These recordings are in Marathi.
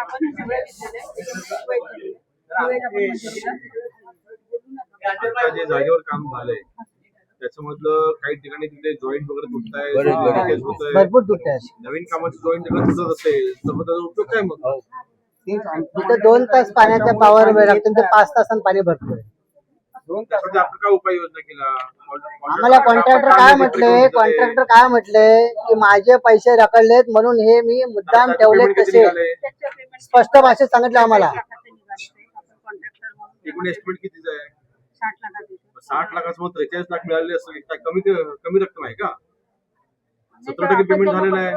आपण सगळ्या विद्यालयात आता जे जागेवर काम झालंय त्याच्यामधलं काही ठिकाणी तिथे जॉईंट वगैरे तुटताय. भरपूर तुटते अशी नवीन कामाचं जॉईंट तिकडे तुटत असेल तर मग त्याचा उपयोग काय मग? तिथे दोन तास पाण्याच्या पावर लागतो ते पाच तासांनी पाणी भरपूर त्यासाठी आपण काय उपाययोजना केला? आम्हाला कॉन्ट्रॅक्टर काय म्हटले? कॉन्ट्रॅक्टर काय म्हटले? की माझे पैसे रखडलेत म्हणून हे मी मुद्दाम ठेवले तसे. स्पष्ट भाषेत सांगितलं आम्हाला. एकूण एस्टिमेट कितीच आहे? साठ लाखाचं मग त्रेचाळीस लाख मिळाले असं काय कमी कमी रक्कम आहे का? सतरा टक्के पेमेंट झालेलं आहे.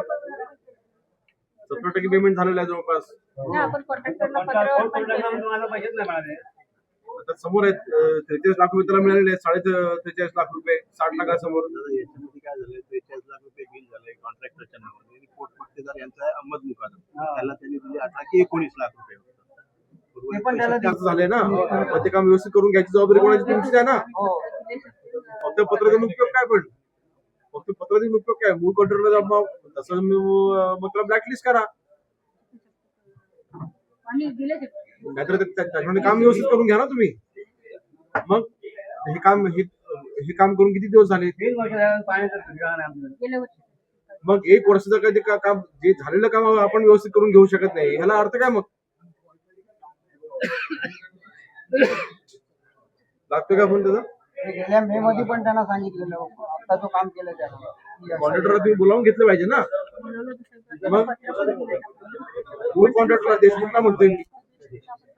सतरा टक्के पेमेंट झालेलं आहे जवळपास. आपण कॉन्ट्रॅक्टरला पत्रावर पण केलं. आता समोर आहेत त्रेचाळीस लाख रुपये त्याला मिळालेले आहेत साडे त्रेचाळीस लाख रुपये साठ लाखासमोर. याच्यामध्ये काय झालंय त्रेचाळीस लाख रुपये बिल झालंय कॉन्ट्रॅक्टरच्या नावाने आणि पोट मक्तेदार यांचा आहे अहमद मुकादम त्याला त्यांनी दिले अठरा की एकोणीस लाख रुपये. झालंय ना. मग ते काम व्यवस्थित करून घ्यायची जबाबदारी कोणाची तुमचीच आहे ना. फक्त पत्र देऊन उपयोग काय पण? फक्त पत्र देऊन उपयोग काय? मूळ कॉन्ट्रॅक्टरला तसं म- मग ब्लॅकलिस्ट करा. आणि दिले ते. नाहीतर त्याच्यामध्ये काम व्यवस्थित करून घ्या ना तुम्ही. मग हे काम हे हे काम करून किती दिवस झाले? मग एक वर्ष जर कधी का- काम जे झालेलं काम आपण व्यवस्थित करून घेऊ शकत नाही. ह्याला अर्थ काय मग? लागतोय का फोन त्याचा? गेल्या मे मध्ये पण त्यांना सांगितलेलं आता जो काम केलं त्यानं कॉन्ट्रॅक्टरला तुम्ही बोलावून घेतलं पाहिजे ना. मग? दिलं. मूळ कॉन्ट्रॅक्टरला देशमुखला म्हणतोय मी?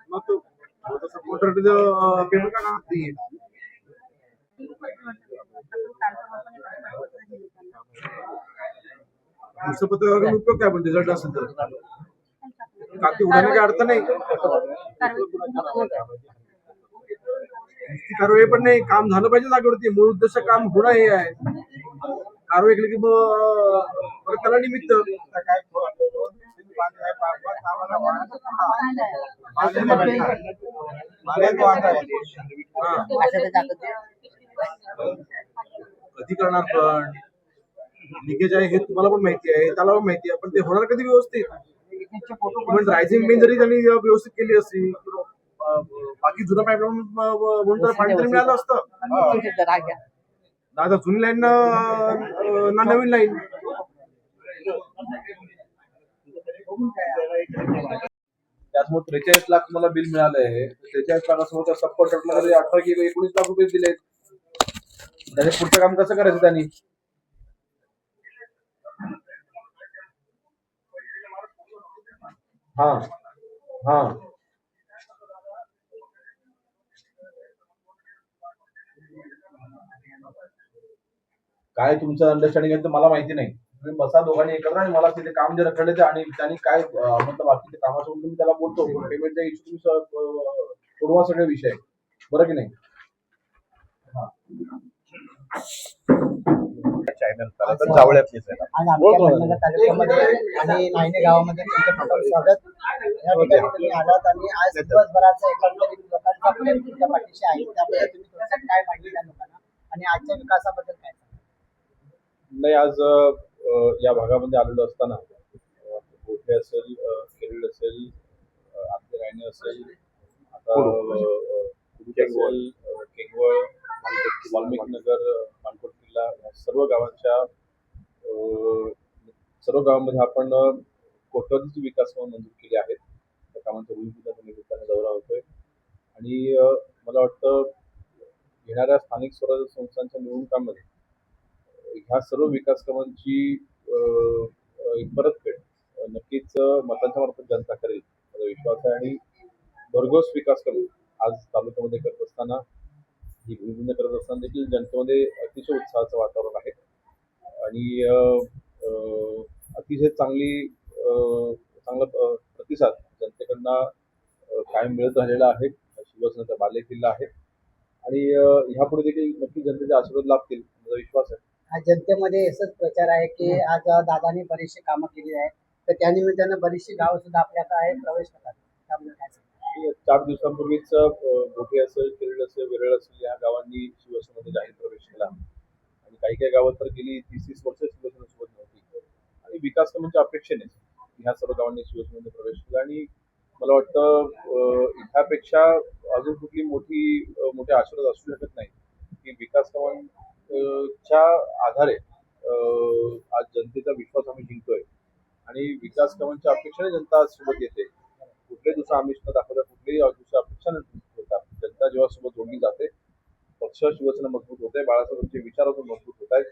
मग तो कॉन्ट्रॅक्टरचं पेमेंट का नाहीये? दुसरं उपयोग काय पण रिझल्ट असेल तर? कागदी उडायला काही अर्थ नाही. कारवाई पण नाही काम झालं पाहिजे जागेवरती मूळ उद्देश काम होणं हे आहे. कारवाई केली की मग त्याला निमित्त. कधी करणार पण. लिकेज आहे हे तुम्हाला पण माहिती आहे त्याला पण माहिती आहे पण ते होणार कधी व्यवस्थित? पण रायझिंग मेन जरी त्यांनी व्यवस्थित केली असती बाकी जुनं पाईपलाईन म्हणून तर पाणी तरी मिळालं असतं. ना आता जुनी लाईन ना नवीन लाईन त्याचमुळे त्रेचाळीस लाख तुम्हाला बिल मिळालंय. त्रेचाळीस लाखासमोर त्या सब कॉन्ट्रॅक्टला अठरा किंवा एकोणीस लाख रुपये दिलेत. त्याने पुढचं काम कसं करायचं त्यांनी? हा. हा. काय तुमचं अंडरस्टँडिंग आहे ते मला माहिती नाही. तुम्ही बसा दोघांनी एकत्र आणि मला तिथे काम जे रखडले ते आणि त्यांनी काय अं, मतलब बाकीचे कामाच्या मी त्याला बोलतो. पेमेंटचा इश्यू तुम्ही स- अं, सोडवा सगळे विषय. बरं की नाही? चॅनल जावळ्यातलीच आहे आमच्या तालुक्यामध्ये आणि नायने गावामध्ये तुमचं प्रथम स्वागत या ठिकाणी तुम्ही आलात आणि आज दिवसभराचं एकंदरीत लोकांचा प्रेम तुमच्या पाठीशी आहे. त्यामुळे तुम्ही थोडक्यात काय माहिती द्या लोकांना? आणि आजच्या विकासाबद्दल काय सांगाल? नाही आज या भागामध्ये आलेलो असताना गोठे असेल केरळ असेल अं, आतले रायणे असेल आता असेल केंगवळ वाल्मिकी नगर मानकोट किल्ला या सर्व गावांच्या सर्व गावांमध्ये आपण कोट्यवधीची विकास कामं मंजूर केली आहेत. त्या कामांच्या निमित्ताने दौरा होतोय आणि मला वाटतं येणाऱ्या स्थानिक स्वराज्य संस्थांच्या निवडणुकांमध्ये ह्या सर्व विकास कामांची एक परतफेड नक्कीच मतांच्या मार्फत जनता करेल माझा विश्वास आहे. आणि भरघोस विकास करू. आज तालुक्यामध्ये करत असताना ही भूमिपूजन करत असताना देखील जनतेमध्ये अतिशय उत्साहाचं वातावरण आहे. आणि अतिशय चांगली चांगला प्रतिसाद जनतेकडनं अं, कायम मिळत राहिलेला आहे. शिवसेनेचा बालेकिल्ला आहे. आणि ह्यापुढे देखील नक्की जनतेचे आशीर्वाद लाभतील माझा विश्वास आहे. आज जनतेमध्ये असंच प्रचार आहे की आज दादानी बरीचशी कामं केली आहेत. तर त्यानिमित्तानं बरीचशी गावं सुद्धा आपल्याकडे प्रवेश करतात. काय चार दिवसांपूर्वीच गोटे असेल किरड असेल वेरळ असेल या गावांनी शिवसेनेमध्ये जाहीर प्रवेश केला. आणि काही काही गावात तर गेली तीस तीस वर्ष शिवसेनेसोबत नव्हती. आणि विकास कामांच्या अपेक्षेने ह्या सर्व गावांनी शिवसेनेमध्ये प्रवेश केला आणि मला वाटतं ह्यापेक्षा अजून कुठली मोठी मोठे आशीर्वाद असू शकत नाही. की विकास कामांच्या आधारे आज जनतेचा विश्वास आम्ही जिंकतोय. आणि विकास कामांच्या अपेक्षाने जनता आज सोबत येते. कुठले दुसरा आमिष न दाखवता कुठलेही दुसऱ्या अपेक्षा न होता जनता जेव्हा सोबत जोडली जाते पक्ष शिवसेना मजबूत होते बाळासाहेबांचे विचार अजून मजबूत होत आहेत